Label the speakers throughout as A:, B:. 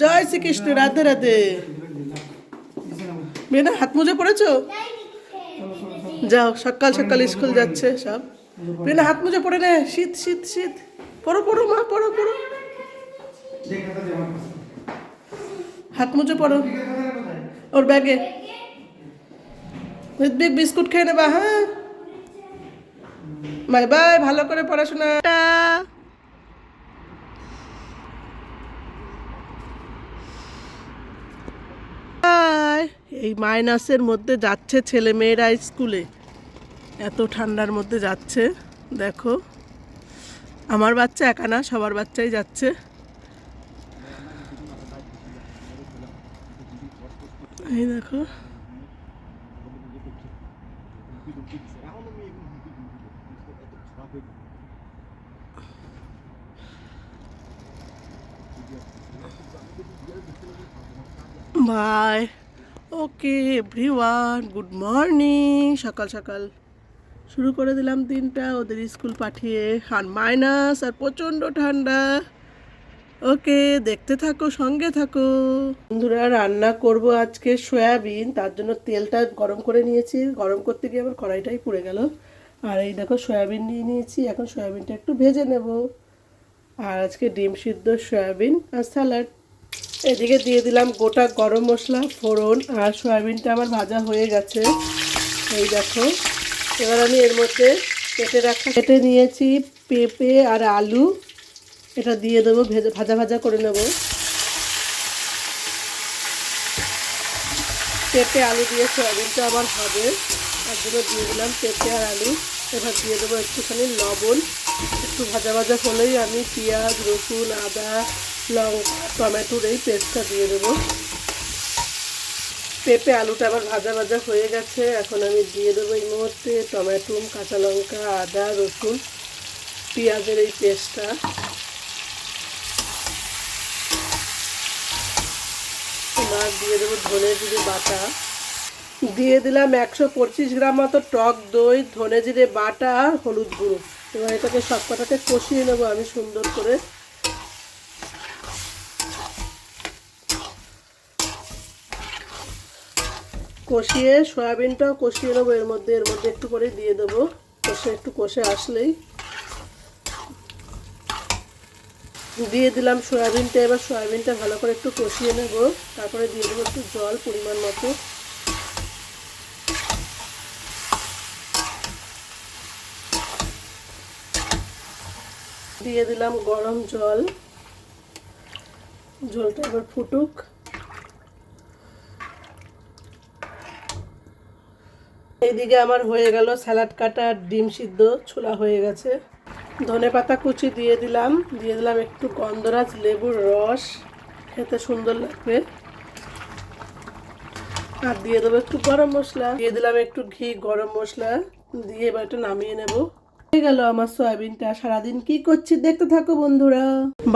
A: জয় শ্রীকৃষ্ণ, রাধে রাধে। মেয়েরা, হাত মুজে পড়েছো? যাও, সকাল সকাল স্কুল যাচ্ছে সব। মেয়েরা, হাত মুজে পড়ে নে। শীত শীত শীত। পড়ো পড়ো, মা, পড়ো পড়ো। হাত মুজে পড়ো। ওর ব্যাগে। বিস্কুট খেয়ে নেবা হ্যাঁ? বাই বাই, ভালো করে পড়াশোনা। এই মাইনাসের মধ্যে যাচ্ছে ছেলে মেয়েরা স্কুলে। এত ঠান্ডার মধ্যে যাচ্ছে, দেখো। আমার বাচ্চা একা না, সবার বাচ্চাই যাচ্ছে। এই দেখো। Bye. Okay, everyone, good morning. সকাল সকাল। শুরু করে দিলাম দিনটা, ওদের স্কুল পাঠিয়ে। আর মাইনাস, আর প্রচণ্ড ঠান্ডা। ওকে, দেখতে থাকো, সঙ্গে থাকো। বন্ধুরা, রান্না করব আজকে সয়াবিন, তার জন্য তেলটা গরম করে নিয়েছি। গরম করতে গিয়ে আবার কড়াইটাই পুড়ে গেল। আর এই দেখো, সয়াবিন নিয়ে নিয়েছি। এখন সয়াবিনটা একটু ভেজে নেব। আর আজকে ডিম সিদ্ধ সয়াবিন আর স্যালাড। এদিকে দিয়ে দিলাম গোটা গরম মশলা, ফোড়ন আর সয়াবিনটা আমার ভাজা হয়ে গেছে। এই দেখো, এবার আমি এর মধ্যে কেটে রাখা কেটে নিয়েছি পেঁপে আর আলু। এটা দিয়ে দেবো, ভেজে ভাজা ভাজা করে নেব। পেঁপে, আলু দিয়ে সয়াবিনটা আমার হবে। তার জন্য দিয়ে দিলাম পেঁপে আর আলু। এবার দিয়ে দেবো একটুখানি লবণ। একটু ভাজা ভাজা হলেই আমি পেঁয়াজ, রসুন, আদা লঙ্কা টমেটোর এই পেস্টটা দিয়ে দেবো। পেঁপে আলুটা আবার ভাজা ভাজা হয়ে গেছে। এখন আমি দিয়ে দেবো এই মুহূর্তে টমেটো, কাঁচা লঙ্কা, আদা, রসুন, পেঁয়াজের এই পেস্টটা। এবার দিয়ে দেবো ধনে জিরে বাটা। দিয়ে দিলাম একশো পঁচিশ গ্রাম মতো টক দই, ধনে জিরে, বাটা আর হলুদ গুঁড়ো। এবার এটাকে সব কটাকে কষিয়ে নেব আমি সুন্দর করে। কষিয়ে সয়াবিনটাও কষিয়ে নেব, এর মধ্যে এর মধ্যে একটু করে দিয়ে দেবো। কষে, একটু কষে আসলেই। দিয়ে দিলাম সয়াবিনটা, এবার সয়াবিনটা ভালো করে একটু কষিয়ে নেব। তারপরে দিয়ে দেবো একটু জল পরিমাণ মতো। দিয়ে দিলাম গরম জল। জলটা এবার ফুটুক। এইদিকে আমার হয়ে গেল স্যালাড কাটা, ডিম সিদ্ধ, ছোলা হয়ে গেছে। ধনে পাতা কুচি দিয়ে দিলাম। দিয়ে দিলাম একটু গন্ধরাজ লেবুর রস। খেতে সুন্দর লাগবে। আর দিয়ে দেবো একটু গরম মশলা। দিয়ে দিলাম একটু ঘি, গরম মশলা। দিয়ে এবার একটু নামিয়ে নেব। হয়ে গেল আমার সয়াবিনটা। সারাদিন কি করছি দেখতে থাকো বন্ধুরা।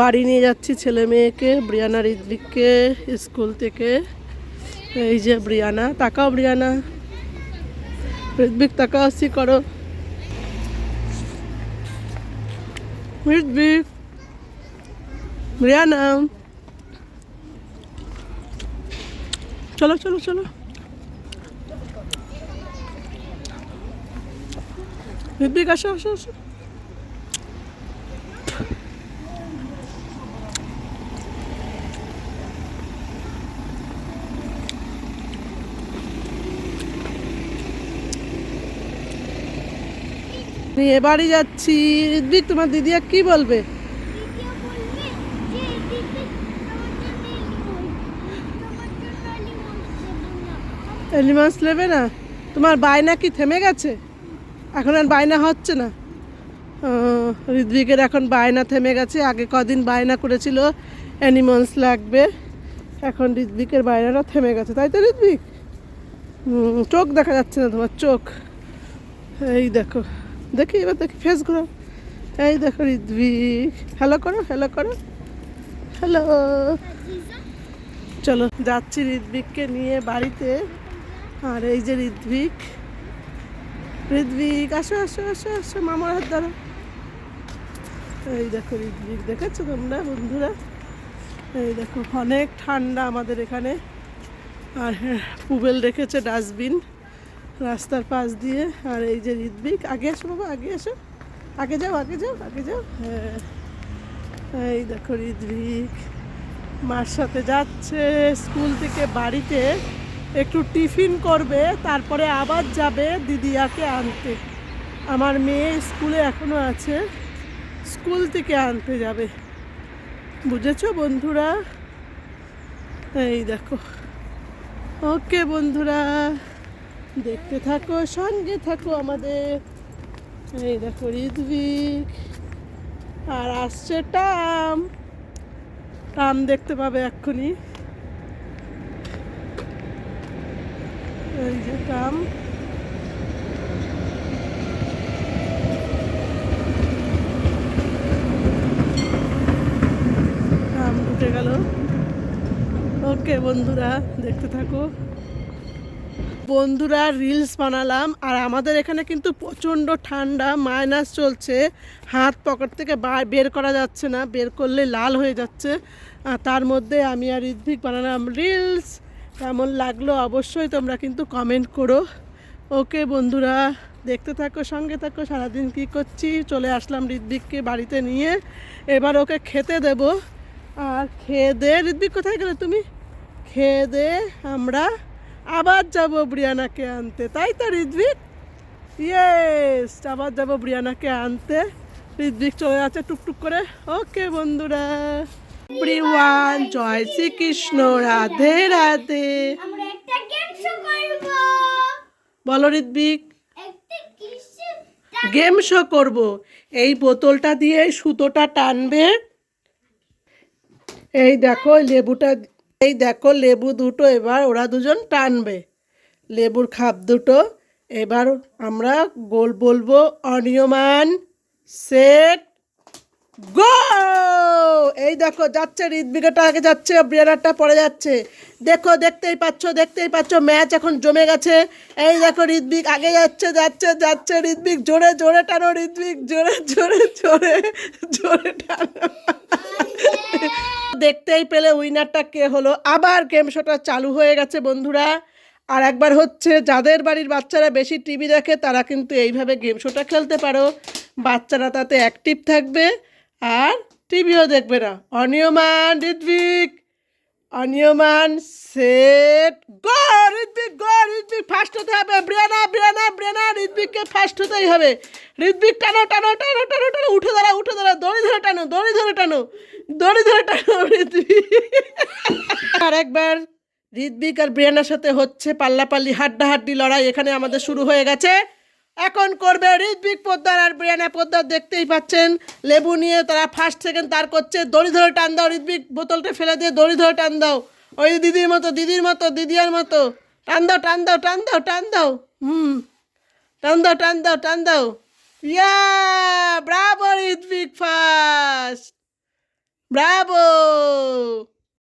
A: বাড়ি নিয়ে যাচ্ছি ছেলে মেয়েকে, ব্রিয়ানা রিদ্রিককে, স্কুল থেকে। এই যে ব্রিয়ানা, তাকাও ব্রিয়ানা। ঋদ্বিক তাকা আসছি করো। ঋদ্বিক রিয়ানা চলো চলো চলো। ঋদ্বিক আসো আসো নিয়ে বাড়ি যাচ্ছি। ঋদ্বিক, তোমার দিদিয়া কি বলবে? এলিমাস নেবে না। তোমার বায়না কি থেমে গেছে? এখন আর বায়না হচ্ছে না। ও, ঋদ্বিকের এখন বায়না থেমে গেছে। আগে কদিন বায়না করেছিল অ্যানিমালস লাগবে। এখন ঋদ্বিকের বায়নাটা থেমে গেছে। তাই তো ঋদ্বিক? চোখ দেখা যাচ্ছে না তোমার চোখ। এই দেখো দেখি এবার দেখি ফেস ঘুরো এই দেখো ঋদ্বিক। হ্যালো করো হ্যালো করো। হ্যালো চলো যাচ্ছি ঋদ্বিককে নিয়ে বাড়িতে। আর এই যে ঋদ্বিক ঋদ্বিক আসো আসো আসো আসো মামার হাত ধরো। এই দেখো ঋদ্বিক দেখেছ তোমরা বন্ধুরা? এই দেখো অনেক ঠান্ডা আমাদের এখানে। আর হ্যাঁ, পুবেল রেখেছে ডাস্টবিন রাস্তার পাশ দিয়ে। আর এই যে ঋদ্বিক আগে এসো বাবা আগে এসো আগে যাও আগে যাও আগে যাও। হ্যাঁ এই দেখো ঋদ্বিক মার সাথে যাচ্ছে স্কুল থেকে বাড়িতে। একটু টিফিন করবে, তারপরে আবার যাবে দিদিয়াকে আনতে। আমার মেয়ে স্কুলে এখনও আছে, স্কুল থেকে আনতে যাবে। বুঝেছ বন্ধুরা? এই দেখো। ওকে বন্ধুরা, দেখতে থাকো, সঙ্গে থাকো আমাদের। এই দেখো ঋদ্বিক আর আসছে টাম। টাম দেখতে পাবে এক্ষুনি। এই যে টাম উঠে গেল। ওকে বন্ধুরা, দেখতে থাকো। বন্ধুরা রিলস বানালাম, আর আমাদের এখানে কিন্তু প্রচণ্ড ঠান্ডা মাইনাস চলছে। হাত পকেট থেকে বের করা যাচ্ছে না, বের করলে লাল হয়ে যাচ্ছে। তার মধ্যে আমি আর ঋদ্ভিক বানালাম রিলস কেমন লাগল অবশ্যই তোমরা কিন্তু কমেন্ট করো। ওকে বন্ধুরা, দেখতে থাকো, সঙ্গে থাকো, সারাদিন কী করছি? চলে আসলাম ঋদ্ভিককে বাড়িতে নিয়ে। এবার ওকে খেতে দেব। আর খেয়ে দে ঋদ্ভিক কোথায় গেলে তুমি? খেয়ে দে, আমরা আবার যাব ব্রিয়ানাকে আনতে। তাই তো ঋদ্বিক ইয়েস আবার যাব ব্রিয়ানাকে আনতে। ঋদ্বিক চলে যাচ্ছে টুকটুক করে। ওকে বন্ধুরা। ব্রিওয়ান জয় শ্রীকৃষ্ণ রাধে রাধে।
B: আমরা একটা গেম শো করব।
A: বলো ঋদ্বিক গেম শো করব। এই বোতলটা দিয়ে সুতোটা টানবে। এই দেখো লেবুটা এই দেখো লেবু দুটো এবার ওরা দুজন টানবে। লেবুর খাপ দুটো। এবার আমরা গোল বলব অনিয়মান সেট গো এই দেখো, যাচ্ছে হৃদবিকাটা আগে যাচ্ছে ব্রিয়ানারটা পরে যাচ্ছে। দেখো, দেখতেই পাচ্ছ দেখতেই পাচ্ছ, ম্যাচ এখন জমে গেছে। এই দেখো ঋদ্বিক আগে যাচ্ছে যাচ্ছে যাচ্ছে ঋদ্বিক জোরে জোরে টানো ঋদ্বিক জোরে জোরে জোরে জোরে টানো। দেখতেই পেলে উইনারটা কে হলো। আবার গেম শোটা চালু হয়ে গেছে, বন্ধুরা। আর একবার হচ্ছে, যাদের বাড়ির বাচ্চারা বেশি টিভি দেখে, তারা কিন্তু এইভাবে গেম শোটা খেলতে পারো। বাচ্চারা তাতে অ্যাক্টিভ থাকবে। আর টিভিও দেখবে না। অনিয়মান ঋদ্বিক অনিয়মান সেট গো ঋদ্বিক গো ঋদ্বিক ফার্স্ট হতে হবে ব্রিয়ানা ব্রিয়ানা ব্রিয়ানা ঋদ্বিককে ফার্স্ট হতেই হবে। ঋদ্বিক টানো টানো টানো টানো টানো, উঠে দাঁড়া উঠে দাঁড়া, দড়ি ধরে টানো, দড়ি ধরে টানো, দড়ি ধরে টানো ঋদ্বিক আর একবার ঋদ্বিক আর ব্রিয়ানার সাথে হচ্ছে পাল্লাপাল্লি, হাড্ডাহাড্ডি লড়াই এখানে আমাদের শুরু হয়ে গেছে। এখন করবে ঋদ্বিক পোদ্দার আর ব্রিয়ানা পোদ্দার, দেখতেই পাচ্ছেন। লেবু নিয়ে তারা ফার্স্ট সেকেন্ড তার করছে। দড়ি ধরে টান দাও ঋদ্বিক বোতলটা ফেলে দিয়ে দড়ি ধরে টান দাও। ওই দিদির মতো দিদির মতো, দিদিয়ার মতো। টান দাও টান দাও টান দাও টান দাও। হুম। টান দাও টান দাও টান দাও। Yeah! Bravo Riddhik first bravo!